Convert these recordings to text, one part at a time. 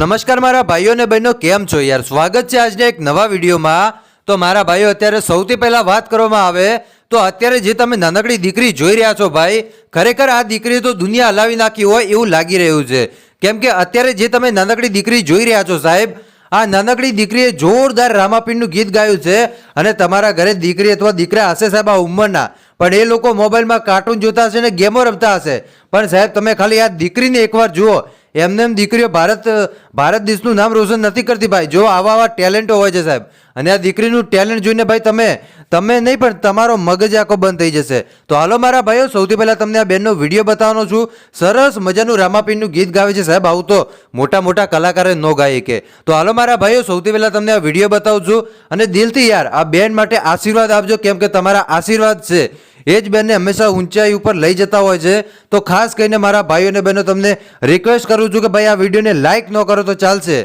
નમસ્કાર મારા ભાઈઓ અને બહેનો, કેમ છો યાર? સ્વાગત છે આજના એક નવા વિડીયોમાં. તો મારા ભાઈઓ, અત્યારે સૌથી પહેલાં વાત કરવામાં આવે તો અત્યારે જે તમે નાનકડી દીકરી જોઈ રહ્યા છો ભાઈ, ખરેખર આ દીકરી તો દુનિયા હલાવી નાખી હોય એવું લાગી રહ્યું છે. કેમ કે અત્યારે જે તમે નાનકડી દીકરી જોઈ રહ્યા છો સાહેબ, આ નાનકડી દીકરીએ જોરદાર રામાપીરનું ગીત ગાયું છે અને તમારા ઘરે દીકરી અથવા દીકરા હશે સાહેબ આ ઉંમરના. પણ એ લોકો મોબાઈલમાં કાર્ટૂન જોતા હશે ને ગેમો રમતા હશે. પણ સાહેબ, તમે ખાલી આ દીકરીને એકવાર જુઓ. એમને એમ દીકરીઓ ભારત ભારત દેશનું નામ રોશન નથી કરતી ભાઈ. જો આવા આવા ટેલેન્ટો હોય છે સાહેબ. અને આ દીકરીનું ટેલેન્ટ જોઈને ભાઈ તમે તમે નહીં, પણ તમારો મગજ આખો બંધ થઈ જશે. તો હાલો મારા ભાઈઓ, સૌથી પહેલાં તમને આ બેનનો વીડિયો બતાવવાનો છું. સરસ મજાનું રામાપીનનું ગીત ગાવે છે સાહેબ. આવું તો મોટા મોટા કલાકારે ન ગાય કે. તો હાલો મારા ભાઈઓ, સૌથી પહેલાં તમને આ વીડિયો બતાવું છું. અને દિલથી યાર, આ બેન માટે આશીર્વાદ આપજો, કેમ કે તમારા આશીર્વાદ છે. એ જ બેનને હંમેશા ઊંચાઈ ઉપર લઈ જતા હોય છે. તો ખાસ કરીને મારા ભાઈઓ અને બહેનો, તમને રિક્વેસ્ટ કરું છું કે ભાઈ આ વિડીયોને લાઇક ન કરો તો ચાલશે.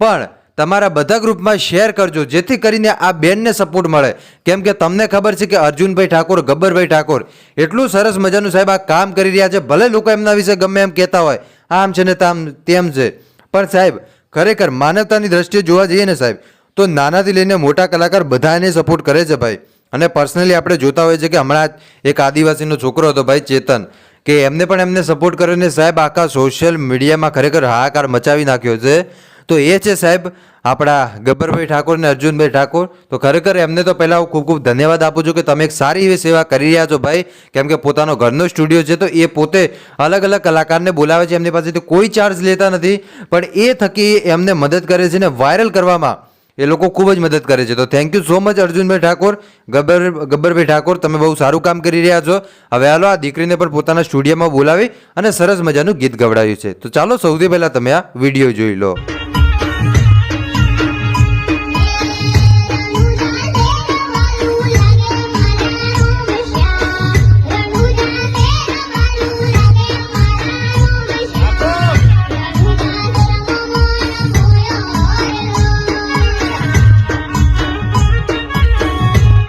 પણ તમારા બધા ગ્રુપમાં શેર કરજો, જેથી કરીને આ બેનને સપોર્ટ મળે. કેમ કે તમને ખબર છે કે અર્જુનભાઈ ઠાકોર, ગબ્બરભાઈ ઠાકોર, એટલું સરસ મજાનું સાહેબ આ કામ કરી રહ્યા છે. ભલે લોકો એમના વિશે ગમે એમ કહેતા હોય, આમ છે ને તામ, તેમ છે. પણ સાહેબ, ખરેખર માનવતાની દ્રષ્ટિએ જોવા જઈએ ને સાહેબ, તો નાનાથી લઈને મોટા કલાકાર બધા એને સપોર્ટ કરે છે ભાઈ. અને પર્સનલી આપણે જોતા હોઈએ છીએ કે હમણાં એક આદિવાસીનો છોકરો હતો ભાઈ ચેતન, કે એમને પણ એમને સપોર્ટ કર્યો સાહેબ આખા સોશિયલ મીડિયામાં ખરેખર હાહાકાર મચાવી નાખ્યો છે. તો એ છે સાહેબ આપણા ગબ્બરભાઈ ઠાકોર અને અર્જુનભાઈ ઠાકોર. તો ખરેખર એમને તો પહેલાં હું ખૂબ ખૂબ ધન્યવાદ આપું છું કે તમે એક સારી એવી સેવા કરી રહ્યા છો ભાઈ. કેમ કે પોતાનો ઘરનો સ્ટુડિયો છે તો એ પોતે અલગ અલગ કલાકારને બોલાવે છે, એમની પાસેથી કોઈ ચાર્જ લેતા નથી. પણ એ થકી એમને મદદ કરે છે ને વાયરલ કરવામાં એ લોકો ખૂબ જ મદદ કરે છે. તો thank you so much Arjunbhai Thakor. Gabbar, Gabbarbhai Thakor, તમે બહુ સારું કામ કરી રહ્યા છો. હવે હાલો, આ દીકરીને પણ પોતાના સ્ટુડિયોમાં બોલાવી અને સરસ મજાનું ગીત ગવડાવ્યું છે. તો ચાલો, સૌથી પહેલાં તમે આ વીડિયો જોઈ લો.